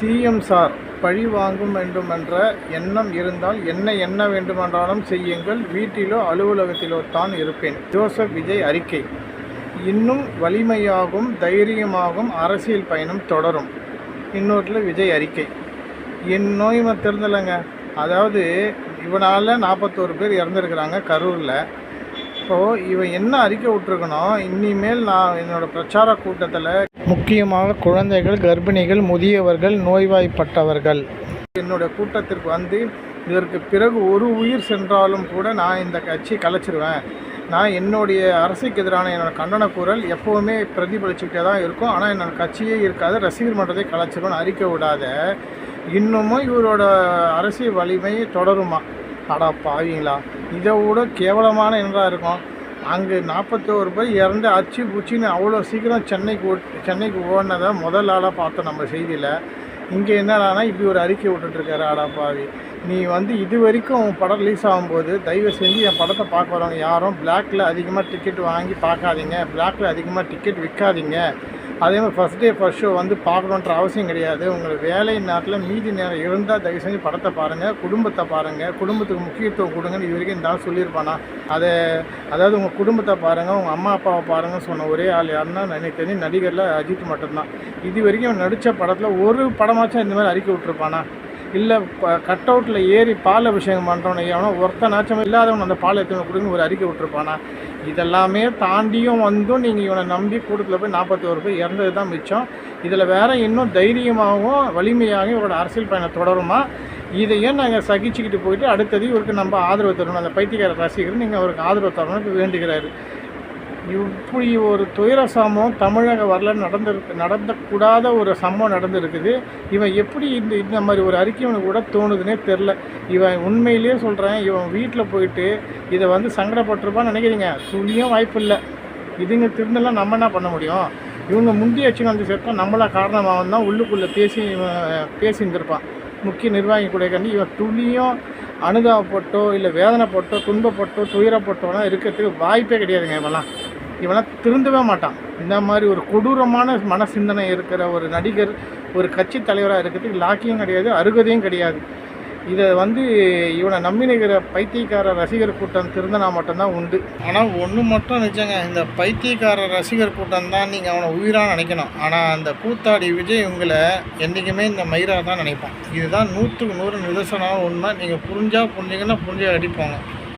CM sir பழி வாங்கும் வேண்டுமென்ற எண்ணம் இருந்தால் என்ன என்ன வேண்டுமென்றாலும் செய்யுங்கள். வீட்டிலோ அலுவலகத்திலோ தான் இருப்பேன். ஜோசப் விஜய் அறிக்கை. இன்னும் வலிமையாகும் தைரியமாகும் அரசியல் பயணம் தொடரும். இன்னொருத்தில் விஜய் அறிக்கை. என் நோய்மை தெரிஞ்சலைங்க அதாவது இவனால் நாற்பத்தோரு பேர் இறந்துருக்குறாங்க கரூரில். இப்போது இவன் என்ன அறிக்கை விட்டுருக்கணும் இனிமேல் நான் என்னோடய பிரச்சார கூட்டத்தில் முக்கியமாக குழந்தைகள் கர்ப்பிணிகள் முதியவர்கள் நோய்வாய்ப்பட்டவர்கள். என்னுடைய கூட்டத்திற்கு வந்து இதற்கு பிறகு ஒரு உயிர் சென்றாலும் கூட நான் இந்த கட்சியை கலைச்சிருவேன். நான் என்னுடைய அரசுக்கு எதிரான என்னோடய கண்டன குரல் எப்போவுமே பிரதிபலிச்சுக்கிட்டே தான் இருக்கும். ஆனால் என்னோட கட்சியே இருக்காது. ரசிகர் மன்றத்தை கலைச்சிருவேன். அறிக்கை விடாத. இன்னமும் இவரோட அரசியல் வலிமை தொடருமா? அடா பாவீங்களா. இதை விட கேவலமான என்னடா இருக்கும். அங்கே நாற்பத்தோரு பேர் இறந்து அச்சு பூச்சின்னு அவ்வளோ சீக்கிரம் சென்னைக்கு ஓட் சென்னைக்கு ஓடினதை முதல் ஆளாக பார்த்தோம் நம்ம செய்தியில். இங்கே என்னடானா இப்படி ஒரு அறிக்கை விட்டுட்ருக்காரு ஆடாப்பாவி நீ வந்து இது வரைக்கும் உன் படம் ரிலீஸ் ஆகும்போது தயவு செஞ்சு என் படத்தை பார்க்க வரவங்க யாரும் பிளாக்கில் அதிகமாக டிக்கெட் வாங்கி பார்க்காதீங்க. பிளாக்கில் அதிகமாக டிக்கெட் விற்காதீங்க அதே மாதிரி ஃபஸ்ட் டே ஃபஸ்ட் ஷோ வந்து பார்க்கணுன்ற அவசியம் கிடையாது. உங்களுக்கு வேலை நேரத்தில் மீதி நேரம் இருந்தால் தயவு செஞ்சு படத்தை பாருங்கள் குடும்பத்தை பாருங்கள் குடும்பத்துக்கு முக்கியத்துவம் கொடுங்கன்னு இது வரைக்கும் இந்த ஆள் சொல்லியிருப்பானா? அதை அதாவது உங்கள் குடும்பத்தை பாருங்கள் உங்கள் அம்மா அப்பாவை பாருங்கள் சொன்ன ஒரே ஆள் யாருன்னா எனக்கு தெரிஞ்சு நடிகரில் அஜித் மட்டும்தான். இது வரைக்கும் நடித்த படத்தில் ஒரு படமாச்சும் இந்த மாதிரி அறிக்கை விட்டுருப்பானா? இல்லை கட் அவுட்டில் ஏறி பால் அபிஷேகம் பண்ணுறவனை எவனோ ஒருத்தனாச்சும் இல்லாதவன் அந்த பால் எடுத்து கொடுங்க ஒரு அறிக்கை விட்டுருப்பானா? இதெல்லாமே தாண்டியும் வந்தும் நீங்கள் இவனை நம்பி கூட்டத்தில் போய் நாற்பத்தோரு போய் இறந்தது தான் மிச்சம். இதில் வேற இன்னும் தைரியமாகவும் வலிமையாகவும் இவரோட அரசியல் பயணம் தொடருமா? இதையும் நாங்கள் சகிச்சுக்கிட்டு போயிட்டு அடுத்தது இவருக்கு நம்ம ஆதரவு தரணும். அந்த பைத்தியக்கார ரசிகர் நீங்கள் அவருக்கு ஆதரவு தரணும்னு வேண்டுகிறாரு. இப்படி ஒரு துயர சம்பவம் தமிழக வரலாறு நடந்திருக்கு நடந்தக்கூடாத ஒரு சம்பவம் நடந்திருக்குது. இவன் எப்படி இந்த இந்த மாதிரி ஒரு அறிக்கை இவனுக்கு கூட தோணுதுன்னே தெரில இவன் உண்மையிலேயே சொல்கிறேன் இவன் வீட்டில் போயிட்டு இதை வந்து சங்கடப்பட்டிருப்பான்னு நினைக்கிறீங்க. துளியும் வாய்ப்பு இல்லை. இதுங்க திருந்தெல்லாம் நம்ம என்ன பண்ண முடியும்? இவங்க முந்தி வச்சுன்னு வந்து சேர்த்தா நம்மளா காரணமாக தான் உள்ளுக்குள்ளே பேசி இவன் பேசியிருந்திருப்பான். முக்கிய நிர்வாகி கூட கண்டு இவன் துளியும் அனுதாபப்பட்டோ இல்லை வேதனைப்பட்டோ துன்பப்பட்டோ துயரப்பட்டோலாம் இருக்கிறதுக்கு வாய்ப்பே கிடையாதுங்க இவெல்லாம். இவெல்லாம் திருந்தவே மாட்டான். இந்த மாதிரி ஒரு கொடூரமான மன சிந்தனை இருக்கிற ஒரு நடிகர் ஒரு கட்சி தலைவராக இருக்கிறதுக்கு லாக்கியும் கிடையாது அருகதையும் கிடையாது. இதை வந்து இவனை நம்பி நிற்கிற பைத்தியக்கார ரசிகர் கூட்டம் திருந்தனா மட்டும்தான் உண்டு. ஆனால் ஒன்று மட்டும் நிச்சயங்க இந்த பைத்தியக்கார ரசிகர் கூட்டம் தான் நீங்கள் அவனை உயிராக நினைக்கணும். ஆனால் அந்த கூத்தாடி விஜய் உங்களை என்றைக்குமே இந்த மயிராக தான் நினைப்பான். இதுதான் நூற்றுக்கு நூறு நிதர்சனம். தான் நீங்கள் புரிஞ்சால் புரிஞ்சிங்கன்னா புரிஞ்சால் அடிப்போங்க.